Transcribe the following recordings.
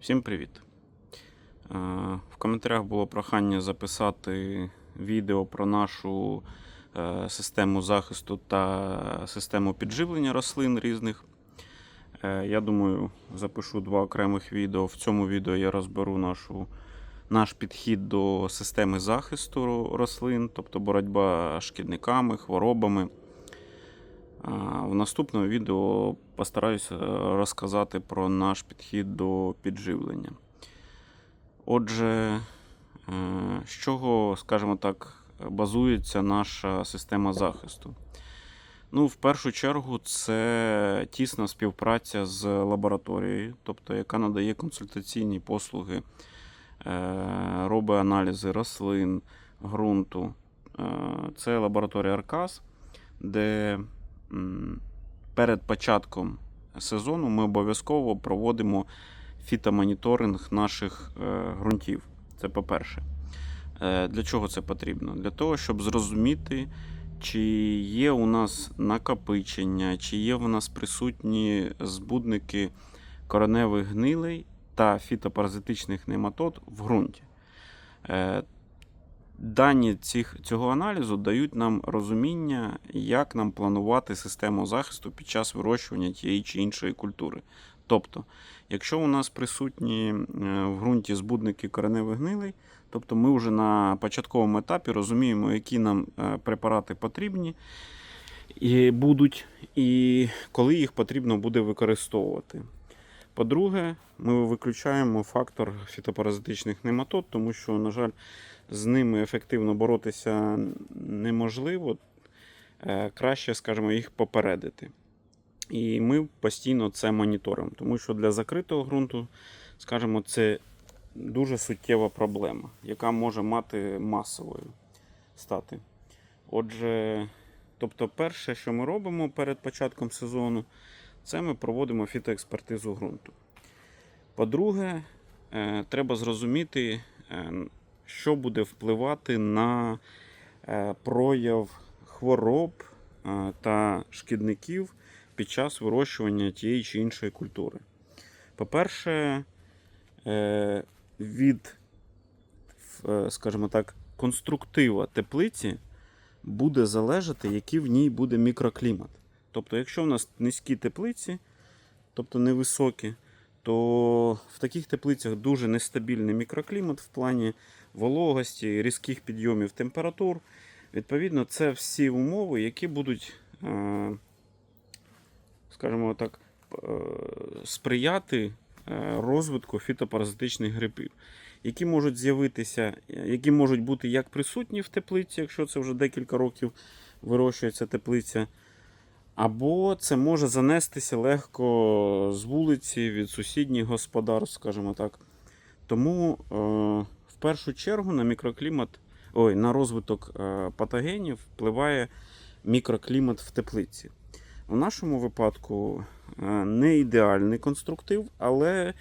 Всім привіт! Е, В коментарях було прохання записати відео про нашу е, систему захисту та систему підживлення рослин різних. Е, Я думаю, запишу два окремих відео. В цьому відео я розберу нашу, наш підхід до системи захисту рослин, тобто боротьба з шкідниками, хворобами. В наступному відео постараюся розказати про наш підхід до підживлення. Отже, е, з чого, скажімо так, базується наша система захисту? Ну, в першу чергу, це тісна співпраця з лабораторією, тобто яка надає консультаційні послуги, е, робить аналізи рослин, ґрунту. Е, Це лабораторія Аркас, де перед початком сезону ми обов'язково проводимо фітомоніторинг наших е, ґрунтів. Це по-перше. Е, Для чого це потрібно? Для того, щоб зрозуміти, чи є у нас накопичення, чи є в нас присутні збудники кореневих гнилей та фітопаразитичних нематод в ґрунті. Дані цих, цього аналізу дають нам розуміння, як нам планувати систему захисту під час вирощування тієї чи іншої культури. Тобто, якщо у нас присутні е, в ґрунті збудники кореневих гнилей, тобто ми вже на початковому етапі розуміємо, які нам е, препарати потрібні і будуть, і коли їх потрібно буде використовувати. По-друге, ми виключаємо фактор фітопаразитичних нематод, тому що, на жаль, з ними ефективно боротися неможливо. Е, Краще, скажімо, їх попередити. І ми постійно це моніторимо, тому що для закритого ґрунту, скажімо, це дуже суттєва проблема, яка може мати масовою стати. Отже, тобто, перше, що ми робимо перед початком сезону, це ми проводимо фітоекспертизу ґрунту. По-друге, е, треба зрозуміти, е, що буде впливати на е, прояв хвороб е, та шкідників під час вирощування тієї чи іншої культури. По-перше, е, від, скажімо так, конструктива теплиці буде залежати, який в ній буде мікроклімат. Тобто, якщо в нас низькі теплиці, тобто невисокі, то в таких теплицях дуже нестабільний мікроклімат в плані вологості, різких підйомів температур. Відповідно, це всі умови, які будуть, е, скажімо так, е, сприяти е, розвитку фітопаразитичних грибів, які можуть з'явитися, які можуть бути як присутні в теплиці, якщо це вже декілька років вирощується теплиця, або це може занестися легко з вулиці від сусідніх господарств, скажімо так. Тому першу чергу на мікроклімат, ой, на розвиток е, патогенів впливає мікроклімат в теплиці. В нашому випадку е, не ідеальний конструктив, але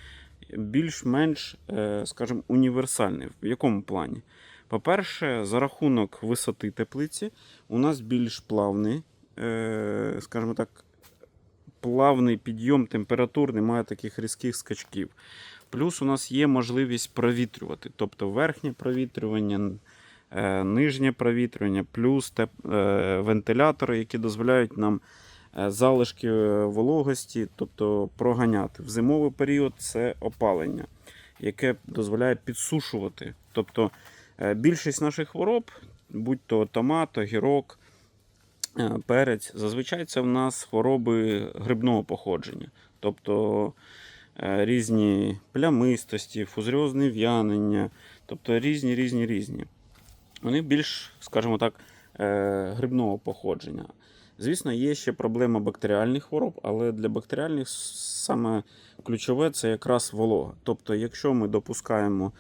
більш-менш, е, скажімо, універсальний. В якому плані? По-перше, за рахунок висоти теплиці у нас більш плавний, скажімо так, плавний підйом температур, немає таких різких скачків. Плюс у нас є можливість провітрювати, тобто верхнє провітрювання, е, нижнє провітрювання, плюс е, вентилятори, які дозволяють нам е, залишки вологості, тобто проганяти. В зимовий період це опалення, яке дозволяє підсушувати. Тобто більшість наших хвороб, будь то томат, огірок, е, перець, зазвичай це в нас хвороби грибного походження. Тобто різні плямистості, фузаріозне в'янення, тобто різні, різні, різні. Вони більш, скажімо так, е, грибного походження. Звісно, є ще проблема бактеріальних хвороб, але для бактеріальних саме ключове це якраз волога. Тобто, якщо ми допускаємо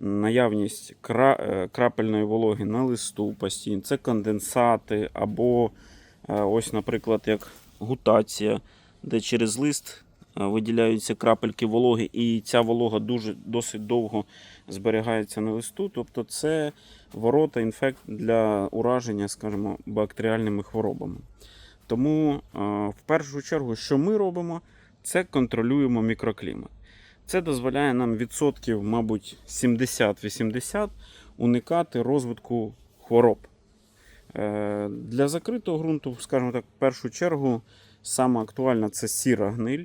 наявність е, крапельної вологи на листу постійно, це конденсати, або е, ось, наприклад, як гутація, де через лист е, виділяються крапельки вологи, і ця волога дуже досить довго зберігається на листу. Тобто це ворота інфект для ураження, скажімо, бактеріальними хворобами. Тому е, в першу чергу, що ми робимо, це контролюємо мікроклімат. Це дозволяє нам відсотків, мабуть, 70-80 уникати розвитку хвороб. Е, Для закритого ґрунту, скажімо так, в першу чергу саме актуальна це сіра гниль,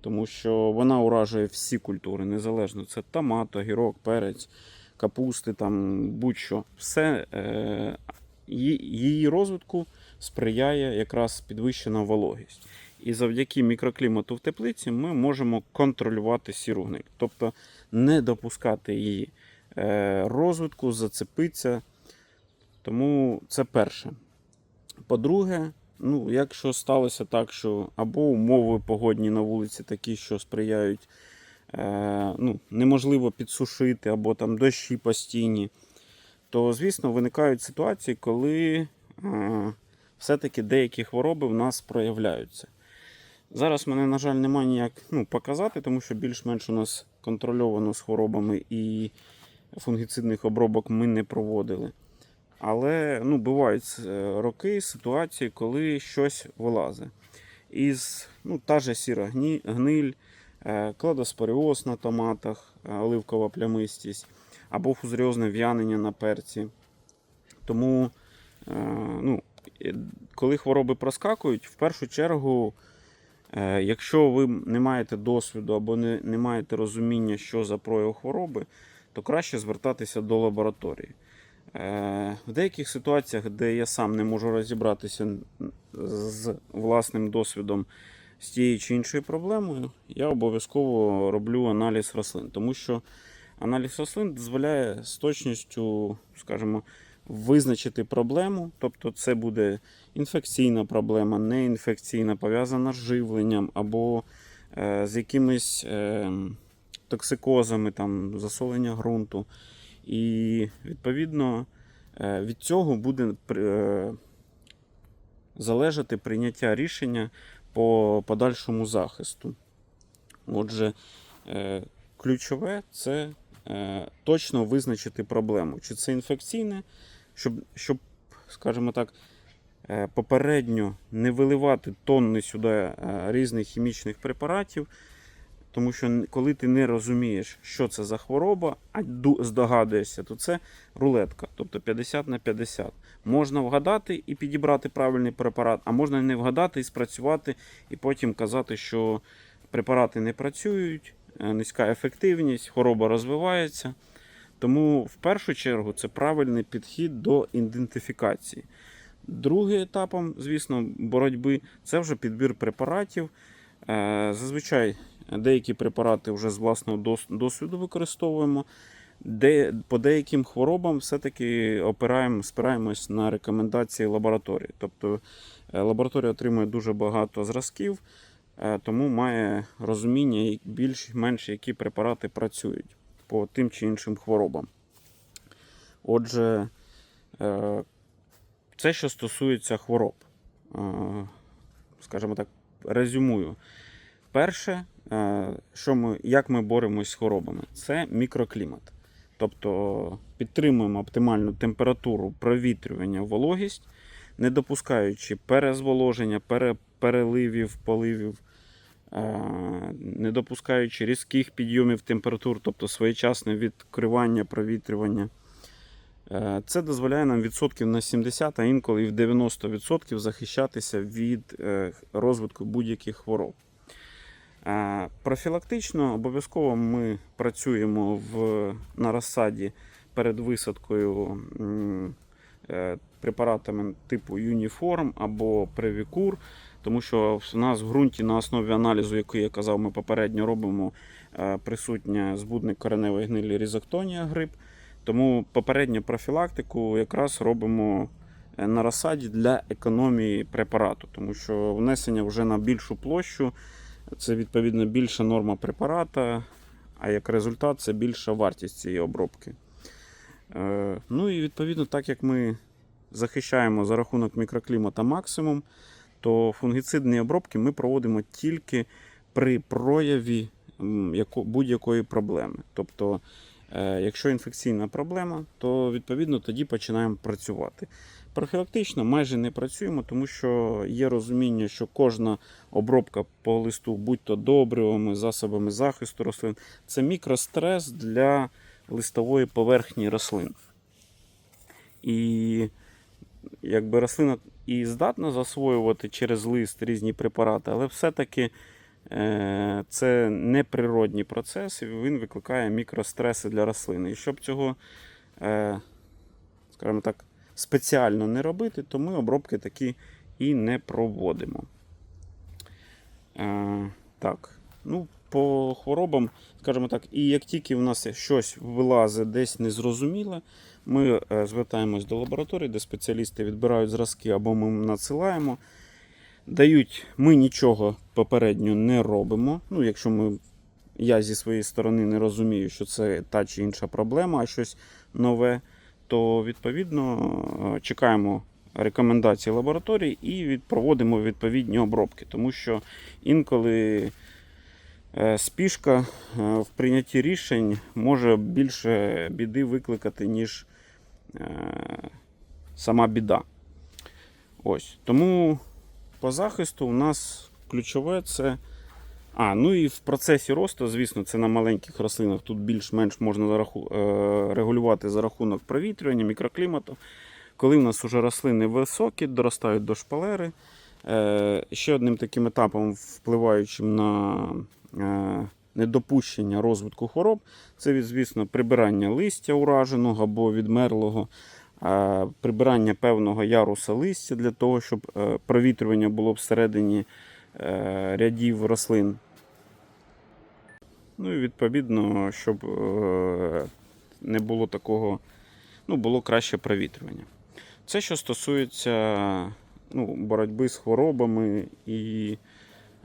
тому що вона уражує всі культури, незалежно це томат, огірок, перець, капусти, там будь-що. Все е, її розвитку сприяє якраз підвищена вологість. І завдяки мікроклімату в теплиці ми можемо контролювати сіру гниль, тобто не допускати її е, розвитку, зацепитися. Тому це перше. По-друге, ну, якщо сталося так, що або умови погодні на вулиці такі, що сприяють, е, ну, неможливо підсушити, або там дощі постійні, то, звісно, виникають ситуації, коли е, все-таки деякі хвороби в нас проявляються. Зараз мене, на жаль, немає ніяк ну, показати, тому що більш-менш у нас контрольовано з хворобами і фунгіцидних обробок ми не проводили. Але ну, бувають е, роки, ситуації, коли щось вилазить. Із ну, та же сіра гниль, е, кладоспоріоз на томатах, е, оливкова плямистість або фузаріозне в'янення на перці. Тому, ну, коли хвороби проскакують, в першу чергу, якщо ви не маєте досвіду або не, не маєте розуміння, що за прояв хвороби, то краще звертатися до лабораторії. Е, В деяких ситуаціях, де я сам не можу розібратися з власним досвідом з тією чи іншою проблемою, я обов'язково роблю аналіз рослин, тому що аналіз рослин дозволяє з точністю, скажімо, визначити проблему, тобто це буде інфекційна проблема, неінфекційна, пов'язана з живленням або е, з якимись е, токсикозами, там, засолення ґрунту. І відповідно е, від цього буде е, залежати прийняття рішення по подальшому захисту. Отже, е, ключове це точно визначити проблему. Чи це інфекційне, щоб, щоб скажімо так, попередньо не виливати тонни сюди різних хімічних препаратів. Тому що коли ти не розумієш, що це за хвороба, а здогадуєшся, то це рулетка, тобто 50 на 50. Можна вгадати і підібрати правильний препарат, а можна не вгадати і спрацювати, і потім казати, що препарати не працюють, е, низька ефективність, хвороба розвивається. Тому в першу чергу це правильний підхід до ідентифікації. Другим етапом, звісно, боротьби це вже підбір препаратів. Е, Зазвичай деякі препарати вже з власного досвіду використовуємо. Де, по деяким хворобам все-таки опираємо, спираємось на рекомендації лабораторії. Тобто е, лабораторія отримує дуже багато зразків, е, тому має розуміння більш-менш які препарати працюють по тим чи іншим хворобам. Отже, е, це що стосується хвороб. Скажімо так, резюмую. Перше, що ми, як ми боремось з хворобами, це мікроклімат. Тобто підтримуємо оптимальну температуру провітрювання, вологість, не допускаючи перезволоження, пере, переливів, поливів, е, не допускаючи різких підйомів температур, тобто своєчасне відкривання, провітрювання. Е, Це дозволяє нам відсотків на 70, а інколи і в 90% захищатися від е, розвитку будь-яких хвороб. Профілактично обов'язково ми працюємо в, на розсаді перед висадкою е, препаратами типу Юніформ або Превікур, тому що в нас в ґрунті на основі аналізу, який я казав, ми попередньо робимо, е, присутня збудник кореневої гнилі різоктонія гриб. Тому попередню профілактику якраз робимо е, на розсаді для економії препарату, тому що внесення вже на більшу площу це відповідно більша норма препарата, а як результат це більша вартість цієї обробки. Е, Ну і відповідно, так як ми захищаємо за рахунок мікроклімата максимум, то фунгіцидні обробки ми проводимо тільки при прояві будь-якої проблеми. Тобто, е, якщо інфекційна проблема, то відповідно тоді починаємо працювати. Профілактично майже не працюємо, тому що є розуміння, що кожна обробка по листу, будь-то добривами, засобами захисту рослин, це мікрострес для листової поверхні рослин. І якби рослина і здатна засвоювати через лист різні препарати, але все-таки е, це неприродні процеси, він викликає мікростреси для рослини. І щоб цього, е, скажімо так, спеціально не робити, то ми обробки такі і не проводимо. Е, так, ну, по хворобам, скажімо так, і як тільки в нас щось вилазить десь незрозуміле, ми е, звертаємось до лабораторії, де спеціалісти відбирають зразки або ми надсилаємо. Дають, ми нічого попередньо не робимо. Ну, якщо ми, я зі своєї сторони не розумію, що це та чи інша проблема, а щось нове, то відповідно е, чекаємо рекомендації лабораторії і проводимо відповідні обробки. Тому що інколи е, спішка е, в прийнятті рішень може більше біди викликати, ніж сама біда. Ось. Тому по захисту у нас ключове це. А, ну і в процесі росту, звісно, це на маленьких рослинах. Тут більш-менш можна е, регулювати за рахунок провітрювання, мікроклімату. Коли в нас вже рослини високі, доростають до шпалери. Е, ще одним таким етапом, впливаючим на е, недопущення розвитку хвороб, це, звісно, прибирання листя ураженого або відмерлого, прибирання певного яруса листя для того, щоб провітрювання було всередині рядів рослин. Ну і відповідно, щоб е, не було такого, ну, було краще провітрювання. Це що стосується ну, боротьби з хворобами і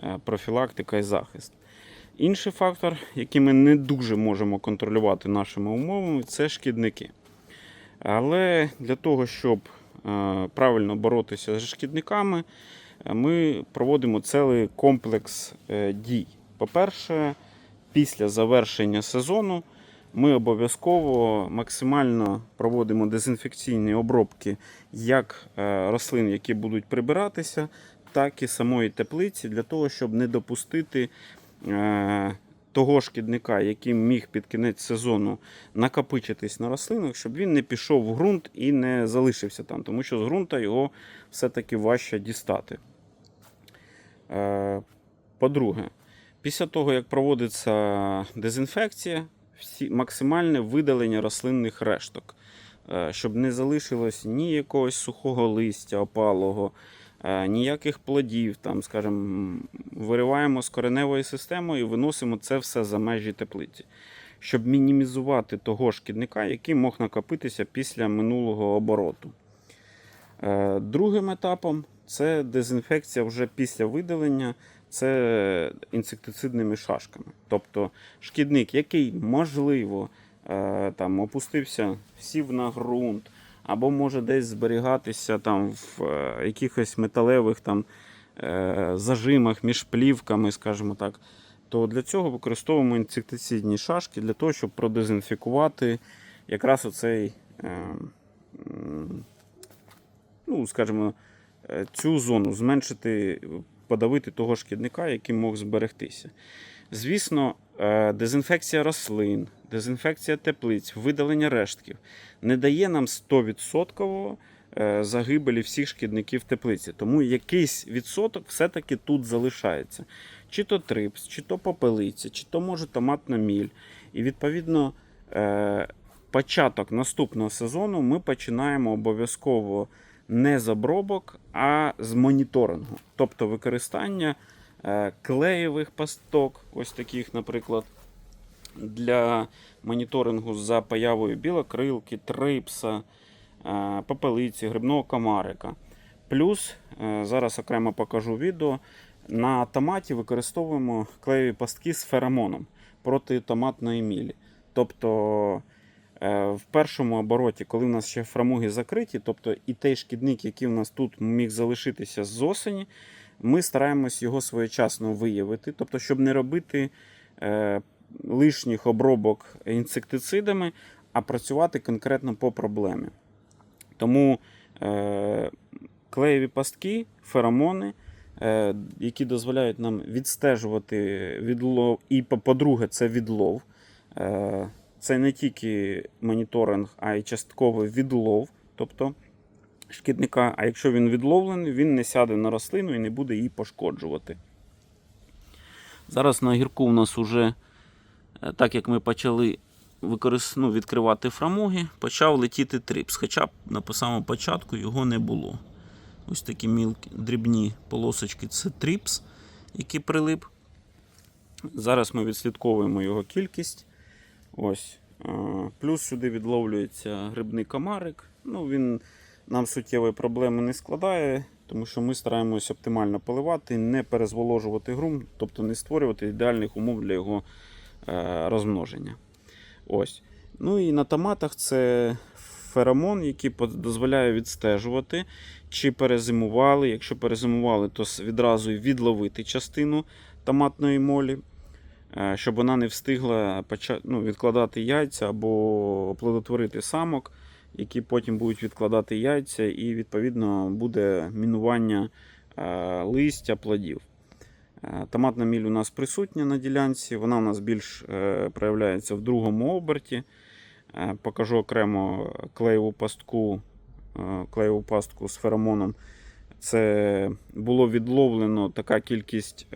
е, профілактика і захист. Інший фактор, який ми не дуже можемо контролювати нашими умовами, це шкідники. Але для того, щоб е, правильно боротися з шкідниками, е, ми проводимо цілий комплекс е, дій. По-перше, після завершення сезону ми обов'язково максимально проводимо дезінфекційні обробки як е, рослин, які будуть прибиратися, так і самої теплиці, для того, щоб не допустити е, того шкідника, який міг під кінець сезону накопичитись на рослинах, щоб він не пішов в ґрунт і не залишився там, тому що з ґрунта його все-таки важче дістати. Е, По-друге, після того, як проводиться дезінфекція, всі, максимальне видалення рослинних решток, е, щоб не залишилось ні якогось сухого листя опалого, ніяких плодів, там, скажімо, вириваємо з кореневої системи і виносимо це все за межі теплиці, щоб мінімізувати того шкідника, який мог накопитися після минулого обороту. Е, Другим етапом це дезінфекція вже після видалення, це інсектицидними шашками. Тобто шкідник, який можливо е, там, опустився, сів на ґрунт, або може десь зберігатися там, в е, якихось металевих там, е, зажимах між плівками, скажімо так, то для цього використовуємо інсектицидні шашки для того, щоб продезінфікувати якраз оцей. Е, ну, скажімо, цю зону зменшити, подавити того шкідника, який мог зберегтися. Звісно, дезінфекція рослин, дезінфекція теплиць, видалення рештків не дає нам 100% е, загибелі всіх шкідників теплиці. Тому якийсь відсоток все-таки тут залишається. Чи то трипс, чи то попелиця, чи то може томатна міль. І відповідно. е, Початок наступного сезону ми починаємо обов'язково не з обробок, а з моніторингу. Тобто використання е, клеєвих пасток, ось таких, наприклад, для моніторингу за появою білокрилки, трипса, е, попелиці, грибного комарика. Плюс, е, зараз окремо покажу відео, на томаті використовуємо клеєві пастки з феромоном проти томатної мілі. Тобто Е, В першому обороті, коли в нас ще фрамуги закриті, тобто і той шкідник, який в нас тут міг залишитися з осені, ми стараємось його своєчасно виявити, тобто, щоб не робити е, лишніх обробок інсектицидами, а працювати конкретно по проблемі. Тому е, клеєві пастки, феромони, е, які дозволяють нам відстежувати відлов. І, по- по-друге, це відлов. Е, Це не тільки моніторинг, а й частковий відлов. Тобто шкідника, а якщо він відловлений, він не сяде на рослину і не буде її пошкоджувати. Зараз на гірку у нас уже, е, так як ми почали ну, відкривати фрамуги, почав летіти трипс. Хоча на самому початку його не було. Ось такі мілкі, дрібні полосочки це трипс, який прилип. Зараз ми відслідковуємо його кількість. Ось. Плюс сюди відловлюється грибний комарик. Ну, він нам суттєвої проблеми не складає, тому що ми стараємося оптимально поливати, не перезволожувати ґрунт, тобто не створювати ідеальних умов для його е, розмноження. Ось. Ну і на томатах це феромон, який дозволяє відстежувати, чи перезимували. Якщо перезимували, то відразу відловити частину томатної молі, е, щоб вона не встигла ну, відкладати яйця або оплодотворити самок, які потім будуть відкладати яйця, і відповідно буде мінування е, листя, плодів. Е, Томатна міль у нас присутня на ділянці, вона у нас більш е, проявляється в другому оберті. Покажу окремо клеєву пастку, клеєву пастку з феромоном. Це було відловлено така кількість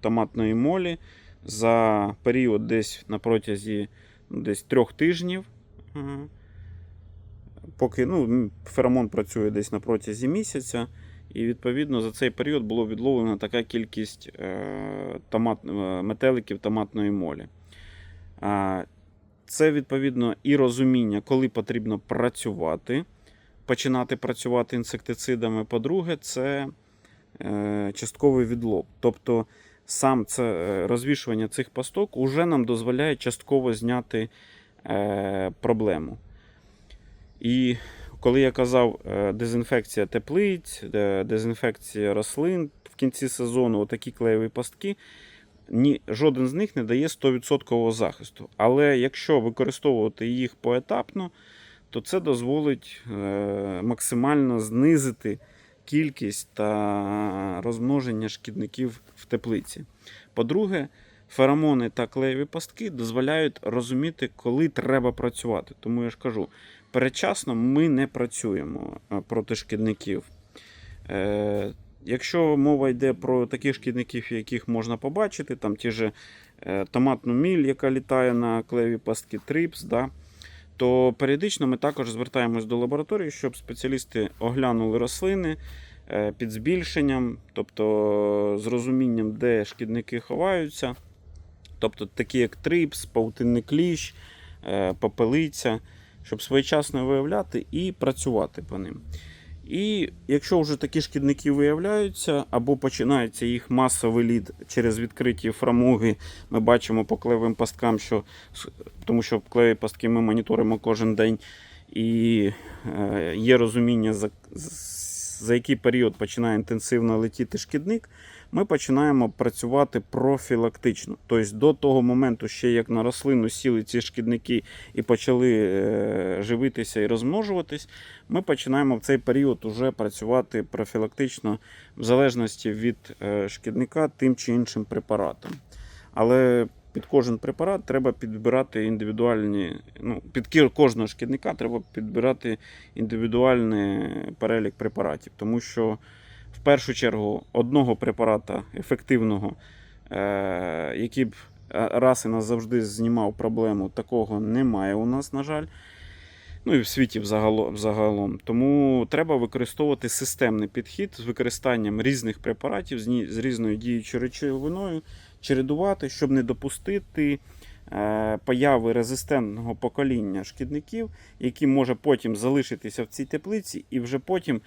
томатної молі за період десь на протязі ну, десь трьох тижнів. Поки ну, феромон працює десь на протязі місяця. І відповідно за цей період було відловлено така кількість е, томат, е, метеликів томатної молі. Це відповідно і розуміння, коли потрібно працювати, починати працювати інсектицидами. По-друге, це е, частковий відлов. Тобто сам це розвішування цих пасток уже нам дозволяє частково зняти проблему. І коли я казав е, дезінфекція теплиць, е, дезінфекція рослин в кінці сезону, отакі клеєві пастки, ні, жоден з них не дає 100% захисту. Але якщо використовувати їх поетапно, то це дозволить е, максимально знизити кількість та розмноження шкідників в теплиці. По-друге, феромони та клеєві пастки дозволяють розуміти, коли треба працювати. Тому я ж кажу, передчасно ми не працюємо е, проти шкідників. Е, Якщо мова йде про таких шкідників, яких можна побачити, там ті ж е, томатну міль, яка літає на клеєві пастки трипс, да, то періодично ми також звертаємось до лабораторії, щоб спеціалісти оглянули рослини під збільшенням, тобто з розумінням, де шкідники ховаються. Тобто такі як трипс, паутинний кліщ, е, попелиця, щоб своєчасно виявляти і працювати по ним. І якщо вже такі шкідники виявляються, або починається їх масовий лід через відкриті фрамуги, ми бачимо по клеєвим пасткам, що, тому що клеєві пастки ми моніторимо кожен день, і е, є розуміння, за, за який період починає інтенсивно летіти шкідник, ми починаємо працювати профілактично. Тобто до того моменту, ще як на рослину сіли ці шкідники і почали е, живитися і розмножуватись, ми починаємо в цей період уже працювати профілактично в залежності від е, шкідника тим чи іншим препаратом. Але під кожен препарат треба підбирати індивідуальні, ну, під кожного шкідника треба підбирати індивідуальний перелік препаратів, тому що в першу чергу одного препарата ефективного, е, який б е, раз і назавжди знімав проблему, такого немає у нас, на жаль. Ну і в світі взагало- взагалом. Тому треба використовувати системний підхід з використанням різних препаратів з, різною діючою речовиною, чередувати, щоб не допустити е, появи резистентного покоління шкідників, які може потім залишитися в цій теплиці, і вже потім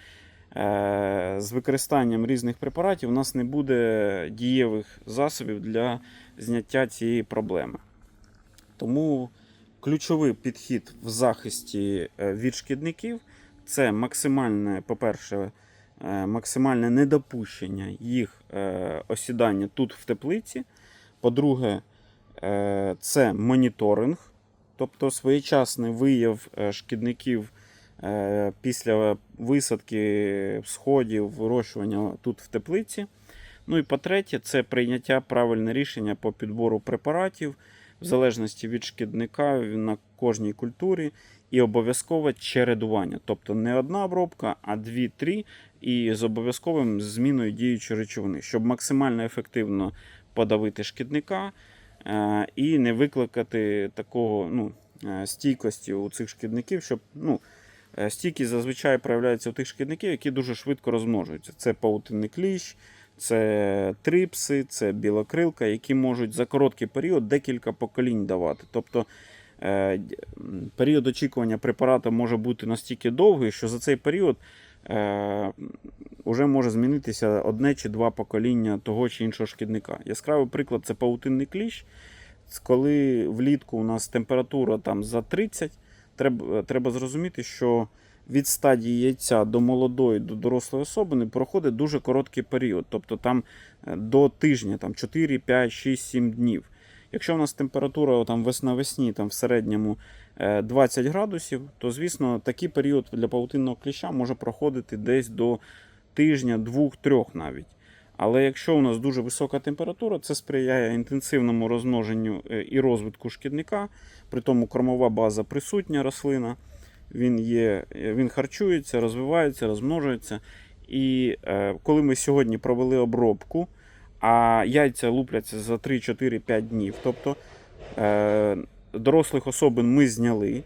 з використанням різних препаратів у нас не буде дієвих засобів для зняття цієї проблеми. Тому ключовий підхід в захисті е, від шкідників це максимальне, по-перше, е, максимальне недопущення їх е, осідання тут в теплиці. По-друге, е, це моніторинг, тобто своєчасний вияв е, шкідників е, після висадки, сходів, вирощування тут в теплиці. Ну і по-третє, це прийняття правильне рішення по підбору препаратів в залежності від шкідника на кожній культурі. І обов'язкове чередування. Тобто не одна обробка, а дві-три, і з обов'язковим зміною діючої речовини, щоб максимально ефективно подавити шкідника е, і не викликати такого ну, е, стійкості у цих шкідників, щоб ну, е, стійкість зазвичай проявляється у тих шкідників, які дуже швидко розмножуються. Це паутинний кліщ, це трипси, це білокрилка, які можуть за короткий період декілька поколінь давати. Тобто е, період очікування препарату може бути настільки довгий, що за цей період е, вже може змінитися одне чи два покоління того чи іншого шкідника. Яскравий приклад це паутинний кліщ. Коли влітку у нас температура там за 30, треба, треба зрозуміти, що від стадії яйця до молодої, до дорослої особини проходить дуже короткий період, тобто там е, до тижня, там 4, 5, 6, 7 днів. Якщо у нас температура там весна-весні там в середньому е, 20 градусів, то звісно такий період для павутинного кліща може проходити десь до тижня, двох, трьох навіть. Але якщо у нас дуже висока температура, це сприяє інтенсивному розмноженню е, і розвитку шкідника. При тому кормова база присутня рослина. Він, є, е, він харчується, розвивається, розмножується. І е, коли ми сьогодні провели обробку, а яйця лупляться за 3, 4, 5 днів. Тобто е, дорослих особин ми зняли.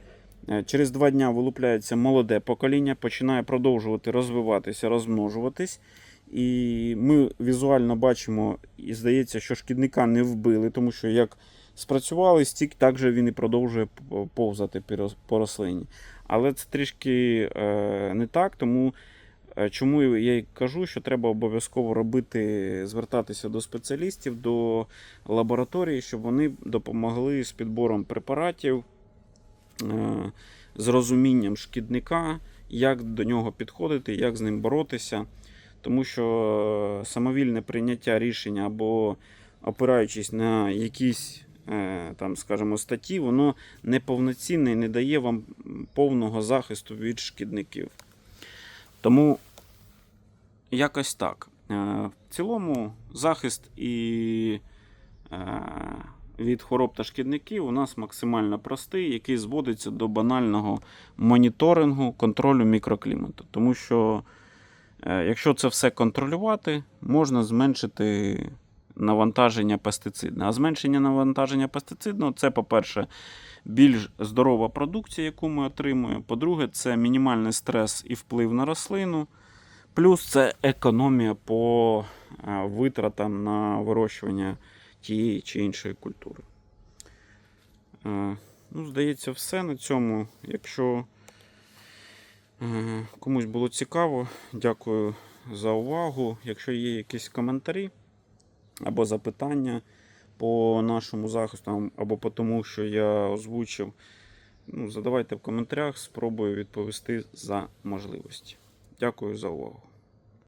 Е, Через два дня вилупляється молоде покоління, починає продовжувати розвиватися, розмножуватись. І ми візуально бачимо, і здається, що шкідника не вбили, тому що як спрацювали стік, так же він і продовжує повзати по рослині. Але це трішки е, не так, тому е, чому я й кажу, що треба обов'язково робити, звертатися до спеціалістів, до лабораторії, щоб вони допомогли з підбором препаратів, е, з розумінням шкідника, як до нього підходити, як з ним боротися. Тому що е, самовільне прийняття рішення або опираючись на якісь е, там, скажімо, статті, воно неповноцінне і не дає вам повного захисту від шкідників. Тому якось так. Е, В цілому захист і від хвороб та шкідників у нас максимально простий, який зводиться до банального моніторингу контролю мікроклімату. Тому що Якщо це все контролювати, можна зменшити навантаження пестицидне. А зменшення навантаження пестицидного це, по-перше, більш здорова продукція, яку ми отримуємо. По-друге, це мінімальний стрес і вплив на рослину. Плюс це економія по е, витратам на вирощування тієї чи іншої культури. Е, Ну, здається, все на цьому. Якщо Е, Комусь було цікаво, дякую за увагу. Якщо є якісь коментарі або запитання по нашому захисту, або по тому, що я озвучив, ну, задавайте в коментарях, спробую відповісти за можливості. Дякую за увагу.